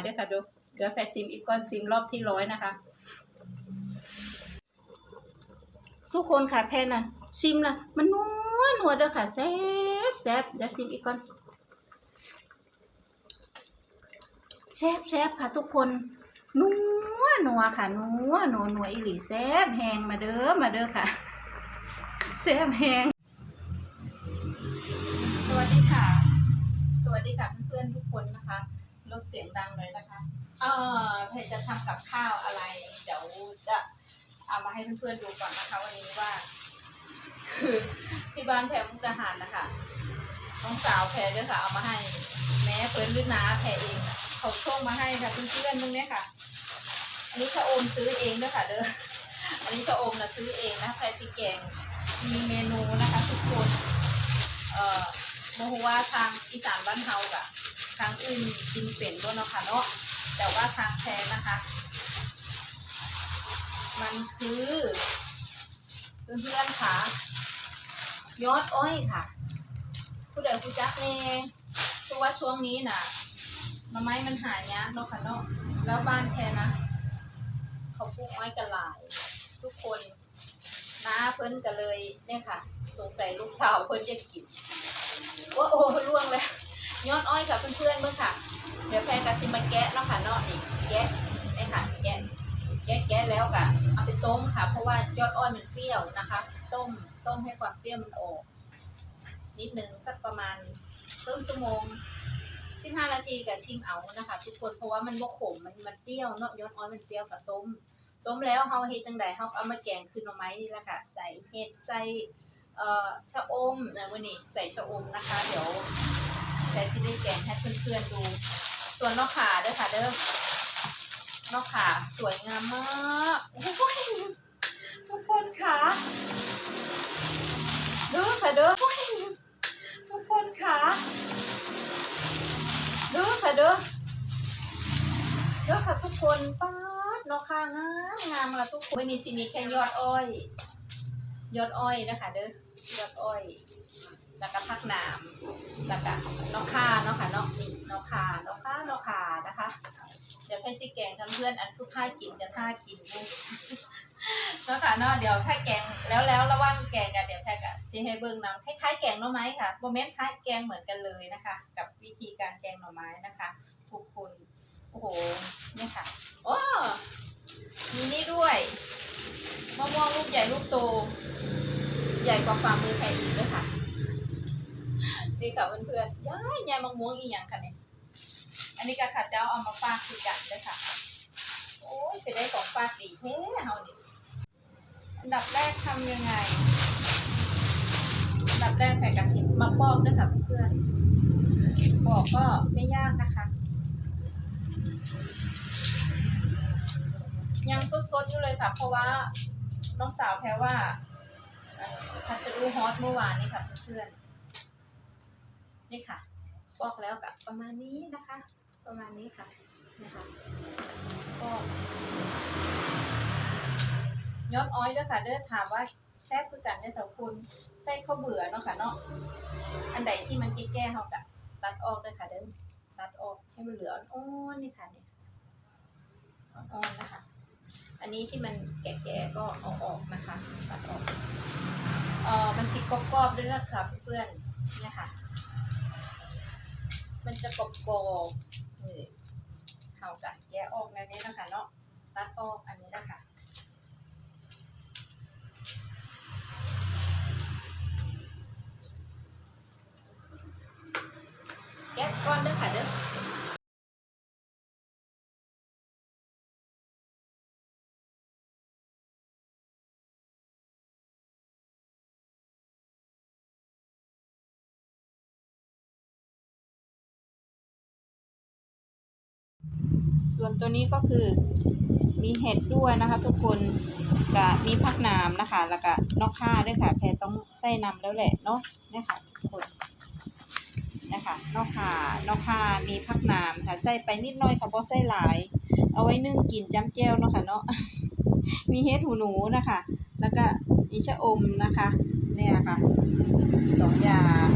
เดี๋ยค่ะดูเดี๋ยวแพรซิมอีกก้อนซิมรอบที่ร้อยนะคะสู้คนค่ะแพนน่ะ ซิมน่ะ มันนัวนัวเด้อค่ะแซ่บแซ่บเดี๋ยวซิมอีกก่อนแซ่บแซ่บค่ะทุกคนนัวนัวค่ะนัวนัวนัวอีหลีแซ่บแหงมาเด้อมาเด้อค่ะแซ่บแหงสวัสดีค่ะ สวัสดีค่ะเพื่อนๆทุกคนนะคะ ดเสียงดังเลยนะคะ เอ่อเพจจะทำกับข้าวอะไร เดี๋ยวจะเอามาให้เพื่อนๆดูก่อนนะคะ วันนี้ว่า คือที่บ้านแพรมุกดาหารนะคะน้องสาวแพรด้วยค่ะเอามาให้ แม้เฟิร์นหรือน้าแพรเองเขาส่งมาให้ค่ะเพื่อนๆตรงเนี้ยค่ะ อันนี้ชะอมซื้อเองด้วยค่ะ เด้อ อันนี้ชะอมนะซื้อเองนะแพรสีแกงมีเมนูนะคะ ทุกคน เอ่อโมโหว่าทางอีสานบ้านเฮากะ ทางอื่นกินเป็นด้วยเนาะค่ะเนาะแต่ว่าทางแพรนะคะ มันคือเพื่อนๆค่ะยอดอ้อยค่ะ ผู้ใดผู้จักเองเพราะว่าช่วงนี้น่ะหน่อไม้มันหายากเนาะค่ะเนาะแล้วบ้านแพรนะเขาปลูกอ้อยกันหลาย ทุกคนน้าเพิ่นก็เลยเนี่ยค่ะ สงสัยลูกสาวเพิ่นจะกินว่าโอ้ล่วงเลย ยอดอ้อยกับเพื่อนๆเมื่อค่ะ เดี๋ยวแพรกะซิมาแกะเนาะค่ะเนาะนี่แกะนี่ค่ะแกะแกะแกะแล้วก็เอาไปต้มค่ะ เพราะว่ายอดอ้อยมันเปรี้ยวนะคะ ต้มต้มให้ความเปรี้ยวมันออกนิดนึงสักประมาณครึ่งชั่วโมงสิบห้านาทีกับชิมเอานะคะ ทุกคนเพราะว่ามันบกขมมันมันเปรี้ยวเนาะยอดอ้อยมันเปรี้ยวกับต้มต้มแล้วเฮาเฮ็ดจังไดเฮาเอามาแกงคือหน่อไม้นี่แหละค่ะใส่เห็ดใส่เอ่อชะอมนะวันนี้ใส่ชะอมนะคะ เดี๋ยว ใส่สิได้แกงให้เพื่อนๆดู ส่วนนอกขาเด้อค่ะเด้อนอกขาสวยงามมากทุกคนค่ะเด้อค่ะเด้อทุกคนค่ะเด้อค่ะเด้อเด้อค่ะทุกคนป๊าดนอกขางามงามละทุกคนวันนี้สิมีแค่ยอดอ้อย ยอดอ้อยนะคะเด้อยอดอ้อย แล้วก็พักนามแล้วก็นอกข่าเนาะค่ะเนาะนี่นอกข่านอกข่านอกข่านะคะ เดี๋ยวให้สิแกงทำเพื่อนอันทุกท่ากินจะท่ากินลูกเนาะค่ะเนาะเดี๋ยวถ้าแกงแล้วแล้วระว่างแกงกันเดี๋ยวแพรกะซีให้เบิ่งน้ำคล้ายๆแกงหน่อไม้ค่ะโมเมนต์คล้ายแกงเหมือนกันเลยนะคะ กับวิธีการแกงหน่อไม้นะคะทุกคนโอ้โหเนี่ยค่ะโอ้มีนี่ด้วยมะม่วงลูกใหญ่ลูกโต ใหญ่กว่าฝ่ามือแพรอีกด้วยค่ะ นี่ค่ะเพื่อนๆย้ายยายมะม่วงอีกอย่างค่ะเนี่ยอันนี้ก็ข้าเจ้าเอามาฝากคือกันเด้ค่ะ โอ้ยจะได้ของฝากดีแท้เฮานี่อันดับแรกทำยังไง อันดับแรกแผ่กระสิบมาปอกด้วยค่ะเพื่อนปอกก็ไม่ยากนะคะ ยังสดๆอยู่เลยค่ะ เพราะว่าน้องสาวแพ้ว่าพัสดุฮอตเมื่อวานนี้ค่ะเพื่อนๆ นี่ค่ะบอกแล้วกับประมาณนี้นะคะ ประมาณนี้ค่ะนะคะก็ยอดอ้อยด้วยค่ะเด้อถามว่าแซ่บคือกันได้อแต่คุณใส่ข้าวเบื่อเนาะค่ะเนาะอันใดที่มันแก้ๆเฮากะตัดออกด้วยค่ะเด้อตัดออกให้มันเหลืออ่อนๆนี่ค่ะเนี่ยอ่อนๆนะคะ อันนี้ที่มันแก่ๆก็เอาออกนะคะ ตัดออกเออมันสิกรอบๆด้วยนะคะเพื่อนๆเนี่ยค่ะ มันจะกรอบกรอบนี่เฮาจะแกะออกในนี้นะคะเนาะตัดออกอันนี้นะคะแกะก้อนเด้อค่ะเด้อ ส่วนตัวนี้ก็คือมีเห็ดด้วยนะคะทุกคนกับมีผักหนามนะคะ แล้วก็นอกค่าด้วยค่ะ แพรต้องใส่นำแล้วแหละเนาะนี่ค่ะทุกคนนะคะนอกค่านอกค่ามีผักหนามค่ะใส่ไปนิดหน่อยค่ะเพราะใส่หลาย เอาไว้นึ่งกินจ้ำแจ้วเนาะค่ะเนาะมีเห็ดหูหนูนะคะ แล้วก็มีชะอมนะคะ เนี่ยค่ะสองอย่าง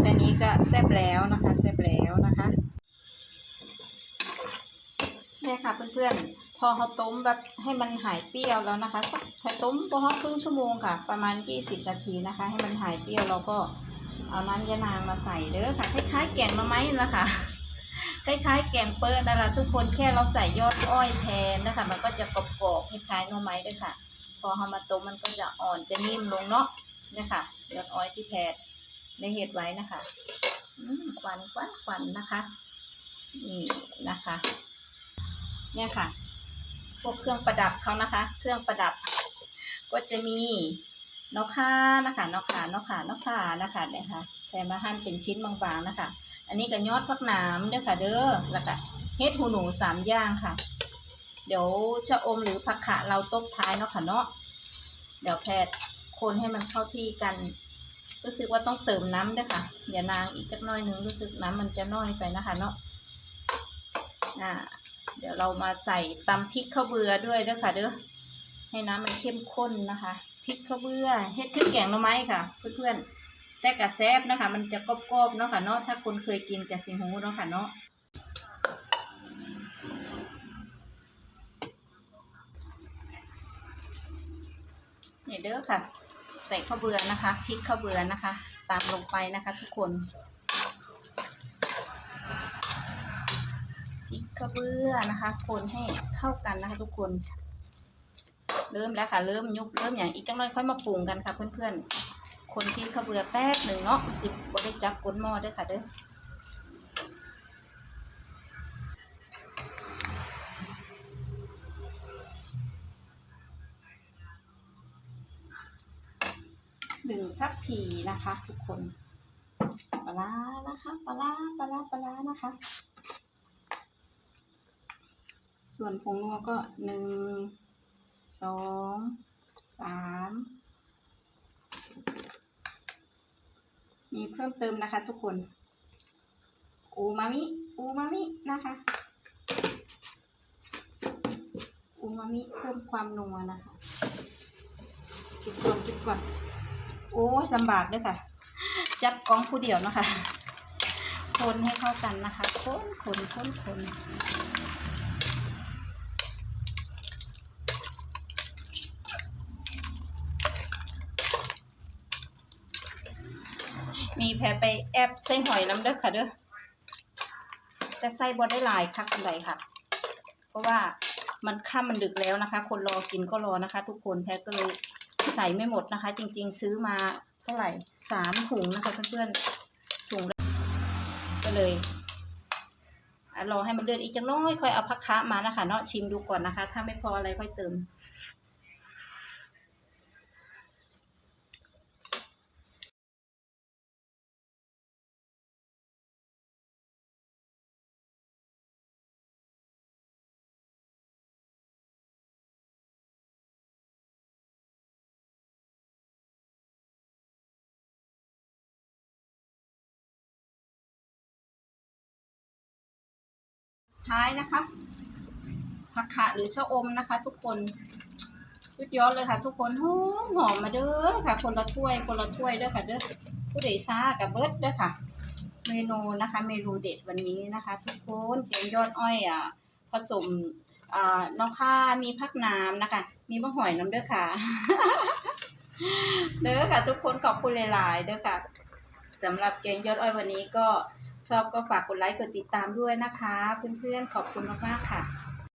แต่นี้ก็แซ่บแล้วนะคะแซ่บแล้วนะคะ เนี่ยค่ะเพื่อนๆ พอเขาต้มแบบให้มันหายเปรี้ยวแล้วนะคะสักแค่ต้มประมาณครึ่งชั่วโมงค่ะ ประมาณ 20 นาทีนะคะ ให้มันหายเปรี้ยวเราก็เอาน้ำยะนางมาใส่เด้อค่ะคล้ายๆแกงมะไม้นะคะคล้ายๆแกงเปิ้ลนั่นแหละทุกคนแค่เราใส่ยอดอ้อยแทนนะคะ มันก็จะกรอบๆคล้ายๆหน่อไม้ด้วยค่ะ พอเอามาต้มมันก็จะอ่อนจะนิ่มลงเนาะเนี่ยค่ะยอดอ้อยที่แทย์ได้เห็ดไว้นะคะควันควันควันนะคะ นี่นะคะ เนี่ยค่ะ พวกเครื่องประดับเขานะคะ เครื่องประดับ ก็จะมีนกข่านะคะนกข่านกข่านกข่านะคะเนี่ยค่ะแทนมาหั่นเป็นชิ้นบางๆนะคะ อันนี้ก็ยอดพักหนามเด้อค่ะ เด้อแล้วก็เฮ็ดหูหนูสามย่างค่ะ เดี๋ยวชะอมหรือผักขะเราต้มท้ายเนาะค่ะเนาะเดี๋ยวแพทย์คนให้มันเข้าที่กัน รู้สึกว่าต้องเติมน้ำด้วยค่ะอย่านางอีกจักน้อยนึงรู้สึกน้ำมันจะน้อยไปนะคะเนาะอ่า เดี๋ยวเรามาใส่ตำพริกข้าวเบือด้วยเด้อค่ะเด้อให้น้ำมันเข้มข้นนะคะพริกข้าวเบือเฮ็ดคือแกงหน่อไม้ค่ะ เพื่อนๆแต่กระแซบนะคะ มันจะกรอบๆเนาะค่ะเนาะถ้าคนเคยกินกะสิหูเนาะค่ะเนาะนี่เด้อค่ะ ใส่ข้าวเบือนะคะพริกข้าวเบือนะคะ ตามลงไปนะคะ ทุกคน พริกข้าวเบือนะคะ คนให้เข้ากันนะคะ ทุกคน เริ่มแล้วค่ะ เริ่มยุบเริ่มอย่างอีกจังเลยค่อยมาปรุงกันค่ะ เพื่อนๆ คนที่ข้าวเบือแป๊บหนึ่งเนาะสิบบได้จับก้นหม้อด้วยค่ะเด้อหนึ่งทัพพีนะคะ ทุกคนปลาร้านะคะปลาร้าปลาร้าปลาร้านะคะ ส่วนผงนัวก็หนึ่งสองสามมีเพิ่มเติมนะคะทุกคนอูมามิอูมามินะคะอูมามิเพิ่มความนัวนะคะคิดก่อนคิดก่อน โอ้ยลำบากเลยค่ะ จับกล้องผู้เดียวนะคะ คนให้เข้ากันนะคะ คนคนคนคน มีแพรไปแอบใส่หอยน้ำเด้อค่ะเด้อแต่ใส่บอได้หลายคักอันใดค่ะ เพราะว่ามันค่ำมันดึกแล้วนะคะ คนรอกินก็รอนะคะ ทุกคนแพรก็เลยใส่ไม่หมดนะคะ จริง ๆ ซื้อมาเท่าไหร่สามถุงนะคะเพื่อนๆถุงก็เลยรอให้มันเดือดอีกจังน้อยค่อยเอาพักคะมานะคะ เนาะชิมดูก่อนนะคะ ถ้าไม่พออะไรค่อยเติม ท้ายนะคะผักขาหรือชะอมนะคะ ทุกคนสุดยอดเลยค่ะ ทุกคนหอมหอมมาเด้อค่ะ คนละถ้วยคนละถ้วยเด้อค่ะเด้อผู้ใดซ่ากับเบิร์ดเด้อค่ะ เมนูนะคะ เมนูเด็ดวันนี้นะคะ ทุกคนแกงยอดอ้อยอะผสมอ่าน้องข้ามีผักน้ำนะคะ มีมะหอยน้ำเด้อค่ะเด้อค่ะ ทุกคนขอบคุณหลายๆเด้อค่ะสำหรับแกงยอดอ้อยวันนี้ก็ ชอบก็ฝากกดไลค์กดติดตามด้วยนะคะ เพื่อนๆขอบคุณมากๆค่ะ